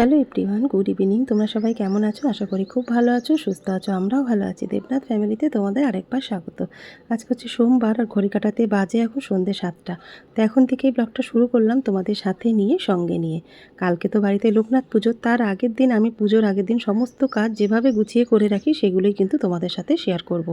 Hello everyone, good evening. তোমরা সবাই কেমন আছো? আশা করি খুব ভালো আছো, সুস্থ আছো, আমরাও ভালো আছি। দেবনাথ ফ্যামিলিতে তোমাদের আরেকবার স্বাগত। আজকে হচ্ছে সোমবার আর ঘড়ি কাটাতে বাজে এখন সন্ধ্যে সাতটা। তো এখন থেকেই ব্লগটা শুরু করলাম তোমাদের সাথে নিয়ে, সঙ্গে নিয়ে। কালকে তো বাড়িতে লোকনাথ পুজো তার আগের দিন আমি পুজোর আগের দিন সমস্ত কাজ যেভাবে গুছিয়ে করে রাখি, সেগুলোই কিন্তু তোমাদের সাথে শেয়ার করব।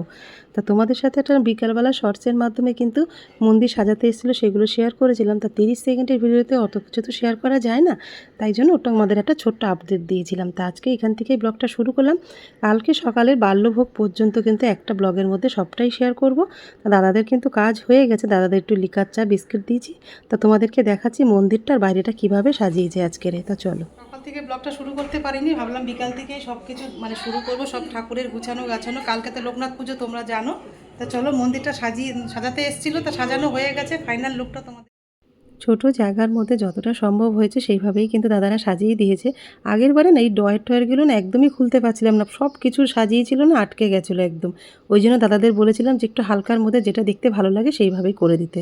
তা তোমাদের সাথে একটা বিকালবেলা শর্টসের মাধ্যমে কিন্তু মন্দির সাজাতে এসেছিল, সেগুলো শেয়ার করেছিলাম। তা তিরিশ সেকেন্ডের ভিডিওতে অত কিছু তো শেয়ার করা যায় না, তাই জন্য ওটা আমাদের একটা ছোট্ট আপডেট দিয়েছিলাম। তা আজকে এখান থেকেই ব্লগটা শুরু করলাম। কালকে সকালের বাল্যভোগ পর্যন্ত কিন্তু একটা ব্লগের মধ্যে সবটাই শেয়ার করব। তা দাদাদের কিন্তু কাজ হয়ে গেছে। দাদাদের একটু লিকার চা বিস্কিট দিয়েছি। তা তোমাদেরকে দেখাচ্ছি মন্দিরটার বাইরেটা কীভাবে সাজিয়েছে আজকের তা চলো। সকাল থেকে ব্লগটা শুরু করতে পারিনি। ভাবলাম বিকাল থেকে সব কিছু মানে শুরু করব। সব ঠাকুরের গুছানো গাছানো। কালকে তো লোকনাথ পুজো, তোমরা জানো। তা চলো মন্দিরটা সাজিয়ে, সাজাতে এসেছিল। তা সাজানো হয়ে গেছে। ফাইনাল লুকটা তোমাদের ছোট জায়গার মধ্যে যতটা সম্ভব হয়েছে সেইভাবেই কিন্তু দাদারা সাজিয়ে দিয়েছে। আগের বারে না এই ডয়ের টয়েরগুলো না একদমই খুলতে পারছিলাম না, সব কিছু সাজিয়েছিল না, আটকে গেছিল একদম। ওই জন্য দাদাদের বলেছিলাম যে একটু হালকার মধ্যে যেটা দেখতে ভালো লাগে সেইভাবেই করে দিতে।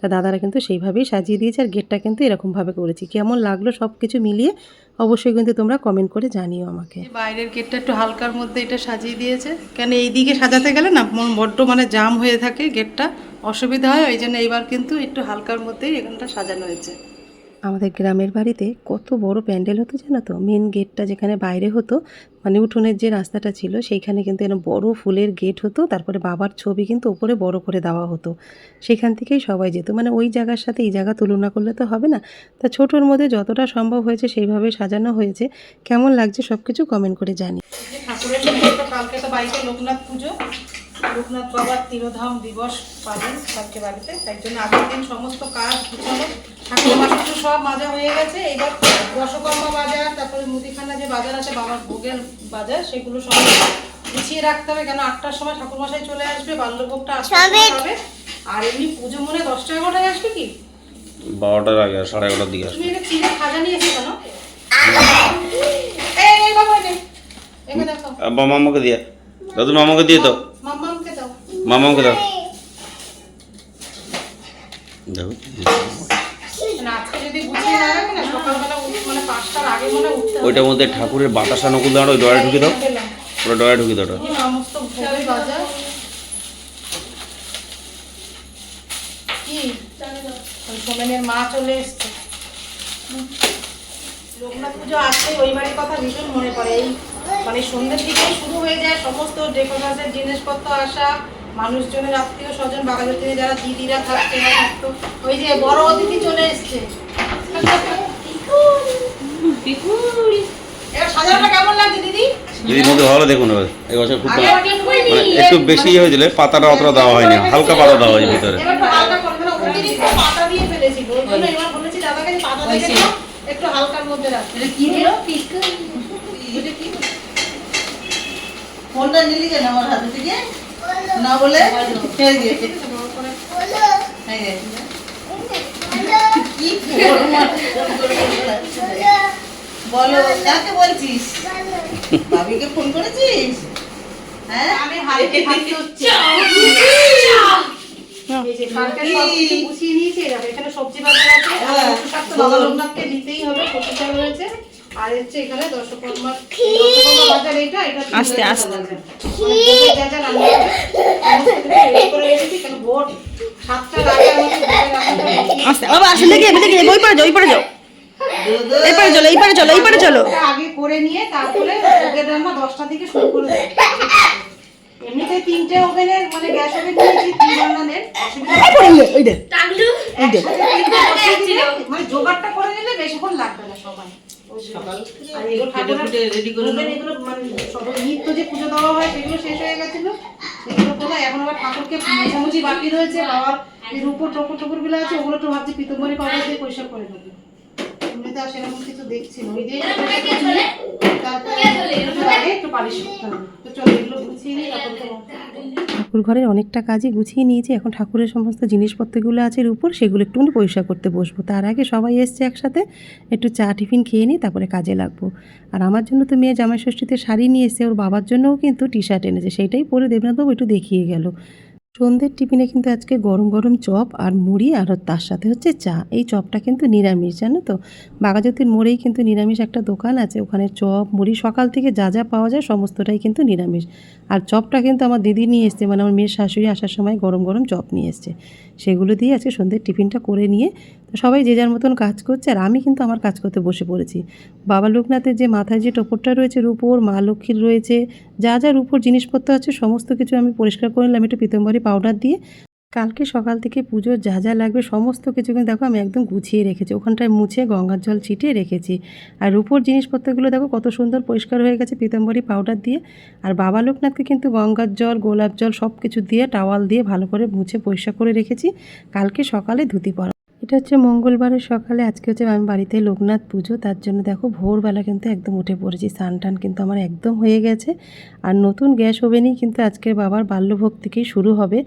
তা দাদারা কিন্তু সেইভাবেই সাজিয়ে দিয়েছে আর গেটটা কিন্তু এরকমভাবে করেছি। কেমন লাগল সব কিছু মিলিয়ে অবশ্যই কিন্তু তোমরা কমেন্ট করে জানিও আমাকে। বাইরের গেটটা একটু হালকার মধ্যে এটা সাজিয়ে দিয়েছে। কেন এই দিকে সাজাতে গেলে না বড্ড মানে জাম হয়ে থাকে গেটটা। অসুবিধা হয়, ওই জন্য এইবার কিন্তু একটু হালকার মধ্যেই এখানটা সাজানো হয়েছে। আমাদের গ্রামের বাড়িতে কত বড় প্যান্ডেল হতো জানো তো? মেন গেটটা যেখানে বাইরে হতো মানে উঠোনের যে রাস্তাটা ছিল, সেইখানে কিন্তু এরকম বড় ফুলের গেট হতো, তারপরে বাবার ছবি কিন্তু ওপরে বড় করে দেওয়া হতো। সেখান থেকেই সবাই যেত। মানে ওই জায়গার সাথে এই জায়গা তুলনা করলে তো হবে না। তা ছোটোর মধ্যে যতটা সম্ভব হয়েছে সেইভাবে সাজানো হয়েছে। কেমন লাগছে সব কিছু কমেন্ট করে জানি ঠাকুরের কালকে তো বাড়িতে লোকনাথ পুজো। লোকনাথ বাবার তিরোধাম দিবস পালন কালকে বাড়িতে। তাই জন্য আগের দিন সমস্ত কাজ গুছানো ঠাকুর সব মাজা হয়ে গেছে। এবার দশকর্মা বাজার তারপরে মুদিখানা যে বাজার আছে বাবার ভোগের বাজার সেগুলো সব গুছিয়ে রাখতে হবে। কেন? আটটার সময় ঠাকুর মশাই চলে আসবে বাল্যভোগটা আসতে হবে। আর এমনি পুজো মনে দশটা এগারোটায় আসবে কি? বারোটার আগে সাড়ে এগারোটার দিকে আসবে। তুমি এটা চিনে খাজা নিয়ে এসে কেন? এই বাবা এখানে মামাকে দিয়ে। দাদু মামাকে দিয়ে তো দাও। মামাকে দাও হবে। ওইটার মধ্যে ঠাকুরের বাতাসা নকুল দাঁড়ো ওই ডয়ারে ঢুকে দাও। ওটা ডয়ারে ঢুকে দাও ওটা। মা চলে এসছে। লোকনাথ পুজো আসলে ওই বাড়ির কথা ভীষণ মনে পড়ে। এই মানে সন্ধ্যের দিকে শুরু হয়ে যায় সমস্ত ডেকোরেশনের জিনিসপত্র আসা। মানুষজনের আত্মীয় স্বজন বাগানের থেকে যারা দিদিরা থাকছে এরা থাকতো ওই যে বড় অতিথি চলে এসছে। দিদির মধ্যে ভালো দেখুন এবার এই বছর খুব। মানে একটু বেশি হয়েছিল পাতাটা অতটা দেওয়া হয়নি হালকা পাতা দেওয়া হয়েছে ভিতরে। একটু কি হলো? ফোনটা নিলি কেন আমার হাতে থেকে? না বলে? এই যে, কি বলে কাকে বলছিস? ভাবিকে ফোন করেছিস? হ্যাঁ? আমি হালকা হাতে হচ্ছে নিয়েছি এখানে সবজি বাজার আছে। হ্যাঁ। দিতেই হবে কচু রয়েছে। আর হচ্ছে এখানে দশকর্মার দশকর্মা বাজার এইটা এটা আস্তে আস্তে। যা যা রান্না হবে সমস্ত কিছু ready করে কেন ভোর সাতটার আগে আমাকে আস্তে বাবা আসলে কি এমনি কি ওই পারে যাও ওই পারে যাও। এই চলো এই পারে চলো এই চলো। আগে করে নিয়ে তারপরে রান্না দশটা থেকে শুরু করে দেবো। এমনিতে তিনটে ওভেনের মানে গ্যাস ওভেন নিয়েছি তিন রান্নানের অসুবিধা মানে জোগাড়টা করে নিলে বেশিক্ষণ লাগবে না সবাই। আর রেডি করে এগুলো মানে নিত্য যে পুজো দেওয়া হয় সেগুলো শেষ হয়ে গেছিল। সেগুলো করে এখন আবার ঠাকুরকে মোছামুছি বাকি রয়েছে। বাবার এই রূপোর টকুর টকুর আছে ওগুলো তো ভাবছি পিতম্বরী পাওয়া দিয়ে পরিষ্কার করে দেবো এমনিতে আর সেরকম কিছু দেখছি না। ওই দিয়ে তারপরে পুজোর আগে একটু পালিশ করতে হবে। তো চলো এগুলো গুছিয়ে নিই ঠাকুর ঘরের অনেকটা কাজই গুছিয়ে নিয়েছি। এখন ঠাকুরের সমস্ত জিনিসপত্রগুলো আছে এর উপর সেগুলো একটুখানি পরিষ্কার করতে বসবো। তার আগে সবাই এসছে একসাথে একটু চা টিফিন খেয়ে নিই তারপরে কাজে লাগবো। আর আমার জন্য তো মেয়ে জামাই ষষ্ঠীতে শাড়ি নিয়ে এসছে ওর বাবার জন্যও কিন্তু টি শার্ট এনেছে সেইটাই পরে দেবনাথবাবু একটু দেখিয়ে গেল। সন্ধ্যের টিফিনে কিন্তু আজকে গরম গরম চপ আর মুড়ি, আর তার সাথে হচ্ছে চা। এই চপটা কিন্তু নিরামিষ, জানো তো? বাঘাজ্যোতির মোড়েই কিন্তু নিরামিষ একটা দোকান আছে। ওখানে চপ, মুড়ি, সকাল থেকে যা যা পাওয়া যায় সমস্তটাই কিন্তু নিরামিষ। আর চপটা কিন্তু আমার দিদি নিয়ে এসছে মানে আমার মেয়ের শাশুড়ি আসার সময় গরম গরম চপ নিয়ে এসছে। সেগুলো দিয়ে আজকে সন্ধ্যের টিফিনটা করে নিয়ে সবাই যে যার মতন কাজ করছে আর আমি কিন্তু আমার কাজ করতে বসে পড়েছি। বাবা লোকনাথের যে মাথায় যে টোপরটা রয়েছে, রূপোর, মা লক্ষ্মীর রয়েছে, যা যা রূপোর জিনিসপত্র আছে, সমস্ত কিছু আমি পরিষ্কার করে নিলাম। একটু পিতম্বরী পাউডার দিয়ে। কালকে সকাল থেকে পুজোর যা যা লাগবে, সমস্ত কিছু কিন্তু দেখো আমি একদম গুছিয়ে রেখেছি। ওখানটায় মুছে গঙ্গার জল ছিটিয়ে রেখেছি। আর রূপোর জিনিসপত্রগুলো দেখো কত সুন্দর পরিষ্কার হয়ে গেছে পিতম্বরী পাউডার দিয়ে। আর বাবা লোকনাথকে কিন্তু গঙ্গার জল, গোলাপ জল সব কিছু দিয়ে টাওয়াল দিয়ে ভালো করে মুছে পরিষ্কার করে রেখেছি। কালকে সকালে ধুতি পরা এটা হচ্ছে মঙ্গলবারের সকালে, আজকে হচ্ছে আমি বাড়িতে লোকনাথ পুজো, তার জন্য দেখো ভোরবেলা কিন্তু একদম উঠে পড়েছি, স্নান টান কিন্তু আমার একদম হয়ে গেছে। আর নতুন গ্যাস ওভেনই কিন্তু আজকের বাবার বাল্যভোগ থেকেই শুরু হবে।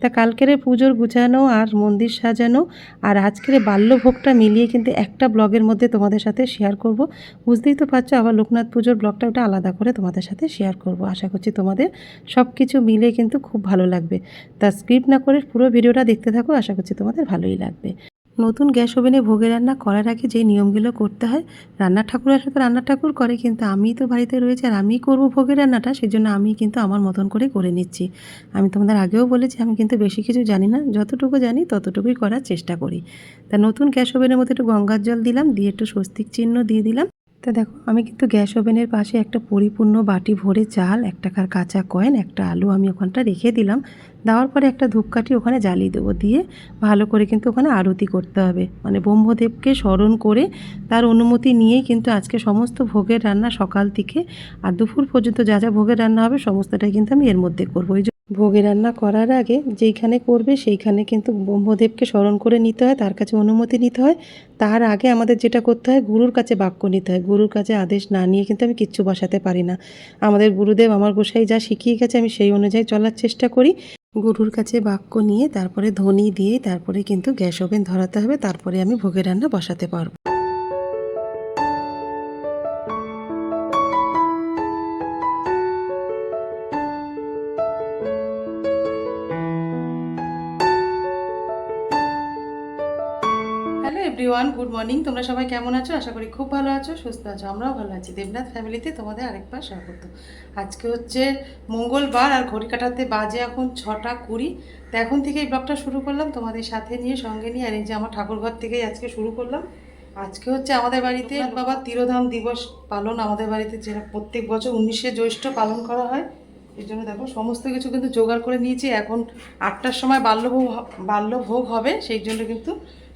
তা কালকের পুজোর গুছানো আর মন্দির সাজানো আর আজকের বাল্যভোগটা মিলিয়ে কিন্তু একটা ব্লগের মধ্যে তোমাদের সাথে শেয়ার করব। বুঝতেই তো পারছ, আবার লোকনাথ পুজোর ব্লগটা ওটা আলাদা করে তোমাদের সাথে শেয়ার করব। আশা করছি তোমাদের সব কিছু মিলে কিন্তু খুব ভালো লাগবে। তা স্ক্রিপ্ট না করে পুরো ভিডিওটা দেখতে থাকো, আশা করছি তোমাদের ভালোই লাগবে। নতুন গ্যাস ওভেনে ভোগে রান্না করার আগে যে নিয়মগুলো করতে হয় রান্না ঠাকুর আসলে তো রান্নার ঠাকুর করে, কিন্তু আমি তো বাড়িতে রয়েছে আর আমি করব ভোগের রান্নাটা সেই জন্য আমি কিন্তু আমার মতন করে করে নিচ্ছি। আমি তোমাদের আগেও বলেছি, আমি কিন্তু বেশি কিছু জানি না, যতটুকু জানি ততটুকুই করার চেষ্টা করি। তা নতুন গ্যাস ওভেনের মধ্যে একটু গঙ্গার জল দিলাম, দিয়ে একটু স্বস্তিক চিহ্ন দিয়ে দিলাম। তা দেখো, আমি কিন্তু গ্যাস ওভেনের পাশে একটা পরিপূর্ণ বাটি ভরে চাল, এক টাকার কাঁচা কয়েন, একটা আলু আমি ওখানটা রেখে দিলাম। দেওয়ার পরে একটা ধূপকাঠি ওখানে জ্বালিয়ে দেবো দিয়ে ভালো করে কিন্তু ওখানে আরতি করতে হবে। মানে ব্রহ্মদেবকে স্মরণ করে তার অনুমতি নিয়েই কিন্তু আজকে সমস্ত ভোগের রান্না সকাল থেকে আর দুপুর পর্যন্ত যা যা ভোগের রান্না হবে সমস্তটাই কিন্তু আমি এর মধ্যে করব। ওই ভোগে রান্না করার আগে যেইখানে করবে সেইখানে কিন্তু ব্রহ্মদেবকে স্মরণ করে নিতে হয়, তার কাছে অনুমতি নিতে হয়। তার আগে আমাদের যেটা করতে হয়, গুরুর কাছে বাক্য নিতে হয়। গুরুর কাছে আদেশ না নিয়ে কিন্তু আমি কিচ্ছু বসাতে পারি না। আমাদের গুরুদেব, আমার গোসাই যা শিখিয়ে গেছে, আমি সেই অনুযায়ী চলার চেষ্টা করি। গুরুর কাছে বাক্য নিয়ে তারপরে ধ্বনি দিয়ে তারপরে কিন্তু গ্যাস ওভেন ধরাতে হবে, তারপরে আমি ভোগের রান্না বসাতে পারব। এভরিওয়ান গুড মর্নিং তোমরা সবাই কেমন আছো? আশা করি খুব ভালো আছো, সুস্থ আছো, আমরাও ভালো আছি। দেবনাথ ফ্যামিলিতে তোমাদের আরেকবার স্বাগত। আজকে হচ্ছে মঙ্গলবার আর ঘড়ি কাটাতে বাজে এখন ছটা কুড়ি। তো এখন থেকেই ব্লগটা শুরু করলাম, তোমাদের সাথে নিয়ে, সঙ্গে নিয়ে, আর এই যে আমার ঠাকুরঘর থেকেই আজকে শুরু করলাম। আজকে হচ্ছে আমাদের বাড়িতে বাবার তিরোধাম দিবস পালন। আমাদের বাড়িতে যেটা প্রত্যেক বছর উনিশে জ্যৈষ্ঠ পালন করা হয়। এই জন্য দেখো সমস্ত কিছু কিন্তু জোগাড় করে নিয়েছি। এখন আটটার সময় বাল্যভোগ বাল্যভোগ হবে সেই জন্য কিন্তু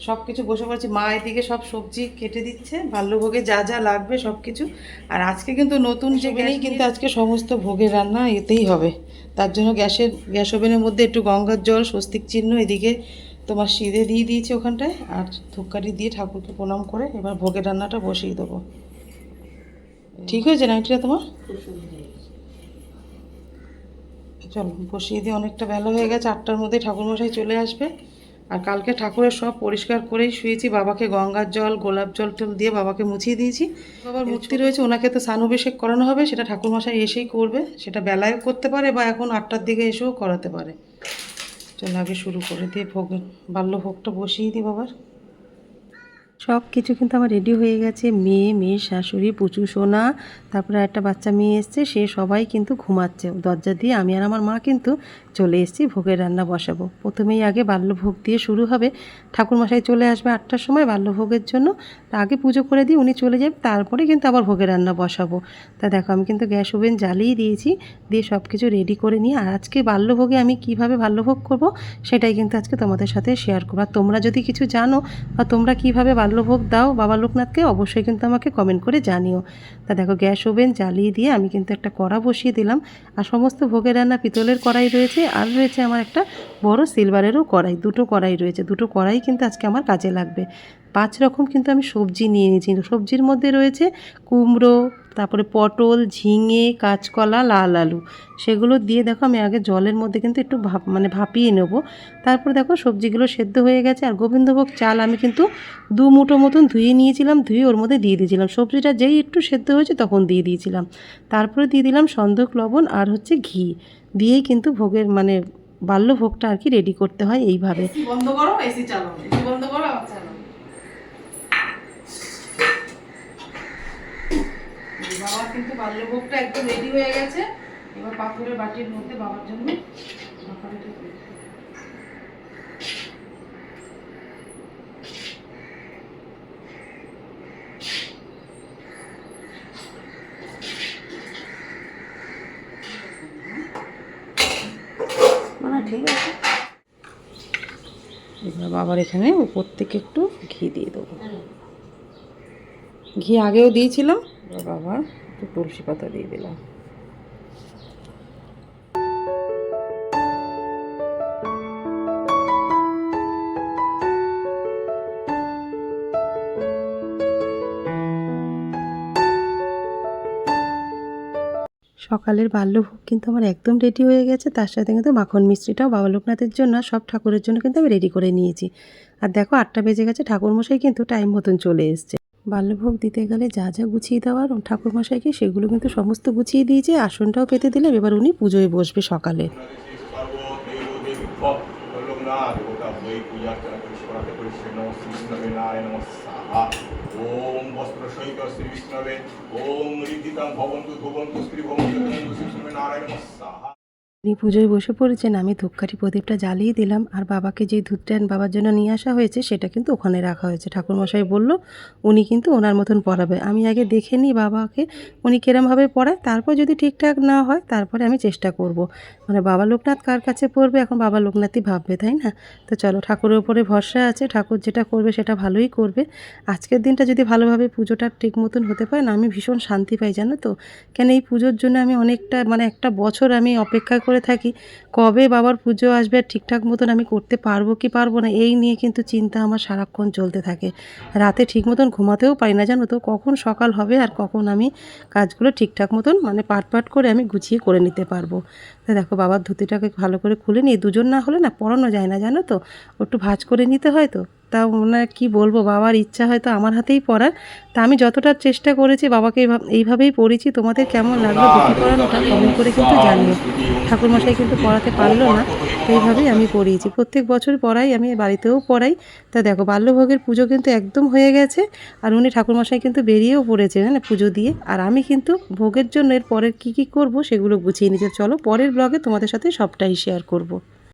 সব কিছু বসে পড়েছি। মা এদিকে সব সবজি কেটে দিচ্ছে বাল্যভোগে যা যা লাগবে সব কিছু আর আজকে কিন্তু নতুন যে গ্যাসেই কিন্তু আজকে সমস্ত ভোগের রান্না এতেই হবে। তার জন্য গ্যাসের গ্যাস ওভেনের মধ্যে একটু গঙ্গার জল স্বস্তিক চিহ্ন এদিকে তোমার সিঁড়ে দিয়ে দিয়েছি ওখানটায়। আর ধূপকাঠি দিয়ে ঠাকুরকে প্রণাম করে এবার ভোগের রান্নাটা বসিয়ে দেবো। ঠিক হয়েছে না নাইটিটা তোমার? চল বসিয়ে দিয়ে অনেকটা বেলা হয়ে গেছে আটটার মধ্যে ঠাকুরমশাই চলে আসবে। আর কালকে ঠাকুরের সব পরিষ্কার করেই শুয়েছি বাবাকে গঙ্গার জল গোলাপ জল টল দিয়ে বাবাকে মুছিয়ে দিয়েছি। বাবার মূর্তি রয়েছে ওনাকে তো স্নান অভিষেক করানো হবে সেটা ঠাকুরমশাই এসেই করবে সেটা বেলায় করতে পারে বা এখন আটটার দিকে এসেও করাতে পারে। চল আগে শুরু করে দিয়ে ভোগ বাল্য ভোগটা বসিয়ে দিই বাবার। সব কিছু কিন্তু আমার রেডি হয়ে গেছে। মেয়ে মেয়ে শাশুড়ি, পুচু, সোনা, তারপরে একটা বাচ্চা মেয়ে এসছে, সে সবাই কিন্তু ঘুমাচ্ছে। দরজা দিয়ে আমি আর আমার মা কিন্তু চলে এসেছি ভোগের রান্না বসাবো। প্রথমেই আগে বাল্যভোগ দিয়ে শুরু হবে। ঠাকুরমশাই চলে আসবে আটটার সময় বাল্যভোগের জন্য। আগে পুজো করে দিই, উনি চলে যাবে, তারপরে কিন্তু আবার ভোগের রান্না বসাবো। তা দেখো, আমি কিন্তু গ্যাস ওভেন জ্বালিয়ে দিয়েছি, দিয়ে সব কিছু রেডি করে নিয়ে আর আজকে বাল্যভোগে আমি কীভাবে বাল্যভোগ করব, সেটাই কিন্তু আজকে তোমাদের সাথে শেয়ার করব। আর তোমরা যদি কিছু জানো বা তোমরা কীভাবে বাল্যভোগ দাও বাবা লোকনাথকে, অবশ্যই কিন্তু আমাকে কমেন্ট করে জানিও। তা দেখো, গ্যাস ওভেন জ্বালিয়ে দিয়ে আমি কিন্তু একটা কড়া বসিয়ে দিলাম। আর সমস্ত ভোগের রান্না পিতলের কড়াই রয়েছে, আর রয়েছে আমার একটা বড় সিলভারেরও কড়াই, দুটো কড়াই রয়েছে। দুটো কড়াই কিন্তু আজকে আমার কাজে লাগবে। পাঁচ রকম কিন্তু আমি সবজি নিয়ে নিয়েছি সবজির মধ্যে রয়েছে কুমড়ো তারপরে পটল, ঝিঙে, কাঁচকলা, লাল আলু। সেগুলো দিয়ে দেখো আমি আগে জলের মধ্যে কিন্তু একটু ভাপ মানে ভাপিয়ে নেব। তারপর দেখো সবজিগুলো সেদ্ধ হয়ে গেছে আর গোবিন্দভোগ চাল আমি কিন্তু দু মুঠো মতন ধুয়ে নিয়েছিলাম, ধুয়ে ওর মধ্যে দিয়ে দিয়েছিলাম। সবজিটা যেই একটু সেদ্ধ হয়েছে তখন দিয়ে দিয়েছিলাম। তারপরে দিয়ে দিলাম সন্দক লবণ আর হচ্ছে ঘি। দিয়েই কিন্তু ভোগের মানে বাল্যভোগটা আর কি রেডি করতে হয় এইভাবে। বন্ধ করো, এসি চালাও বন্ধ করো বাবার কিন্তু বাল্যভোগটা একদম রেডি হয়ে গেছে। এবার পাথরের বাটির মধ্যে বাবার জন্য ঠিক আছে। এবার বাবার এখানে উপর থেকে একটু ঘি দিয়ে দেবো। ঘি আগেও দিয়েছিলাম এবার বাবার একটু তুলসী পাতা দিয়ে দিলাম। সকালের বাল্যভোগ কিন্তু আমার একদম রেডি হয়ে গেছে। তার সাথে কিন্তু মাখন মিষ্টিটাও বাবা লোকনাথের জন্য সব ঠাকুরের জন্য কিন্তু আমি রেডি করে নিয়েছি। আর দেখো, আটটা বেজে গেছে, ঠাকুরমশাই কিন্তু টাইম মতন চলে এসছে। বাল্যভোগ দিতে গেলে যা যা গুছিয়ে দেওয়ার ঠাকুরমশাইকে সেগুলো কিন্তু সমস্ত গুছিয়ে দিয়েছে আসনটাও পেতে দিলাম। এবার উনি পুজোয় বসবে সকালে। উনি পুজোয় বসে পড়েছেন, আমি ধূপকাঠি প্রদীপটা জ্বালিয়ে দিলাম, আর বাবাকে যে দুধটা বাবার জন্য নিয়ে আসা হয়েছে, সেটা কিন্তু ওখানে রাখা হয়েছে। ঠাকুরমশাই বলল, উনি কিন্তু ওনার মতন পড়াবে। আমি আগে দেখে নিই বাবাকে, উনি কিরমভাবে পড়ায়, তারপর যদি ঠিকঠাক না হয়, তারপরে আমি চেষ্টা করব। মানে বাবা লোকনাথ কার কাছে পড়বে, এখন বাবা লোকনাথই ভাববে, তাই না? তো চলো, ঠাকুরের ওপরে ভরসা আছে, ঠাকুর যেটা করবে সেটা ভালোই করবে। আজকের দিনটা যদি ভালোভাবে পুজোটা ঠিক মতন হতে পারে না, আমি ভীষণ শান্তি পাই, জানো তো? কেন এই পুজোর জন্য আমি অনেকটা মানে একটা বছর আমি অপেক্ষা করে থাকি। কবে বাবার পুজো আসবে আর ঠিকঠাক মতন আমি করতে পারব কি পারব না, এই নিয়ে কিন্তু চিন্তা আমার সারাক্ষণ চলতে থাকে। রাতে ঠিক মতন ঘুমাতেও পারি না, জানো তো? কখন সকাল হবে আর কখন আমি কাজগুলো ঠিকঠাক মতন মানে পাট পাট করে আমি গুছিয়ে করে নিতে পারব। তা দেখো, বাবার ধুতিটাকে ভালো করে খুলে নিয়ে, দুজন না হলে না পরানো যায় না, জানো তো? একটু ভাঁজ করে নিতে হয় তো? তা ওনার কি বলব বাবার ইচ্ছা হয়তো আমার হাতেই পড়ার। তা আমি যতটা চেষ্টা করেছি বাবাকে এইভাব- এইভাবেই পড়েছি তোমাদের কেমন লাগল? ধুতি পড়ানোটা কমেন্ট করে কিন্তু জানিও। ঠাকুরমশাই কিন্তু পড়াতে পারল না তো এইভাবেই আমি পড়িয়েছি। প্রত্যেক বছর পড়াই আমি বাড়িতেও পড়াই। তা দেখো বাল্যভোগের পুজো কিন্তু একদম হয়ে গেছে আর উনি ঠাকুরমশাই কিন্তু বেরিয়েও পড়েছে হ্যাঁ পুজো দিয়ে। আর আমি কিন্তু ভোগের জন্য এর পরের কী কী করব সেগুলো গুছিয়ে নিতে চলো পরের ব্লগে তোমাদের সাথে সবটাই শেয়ার করব।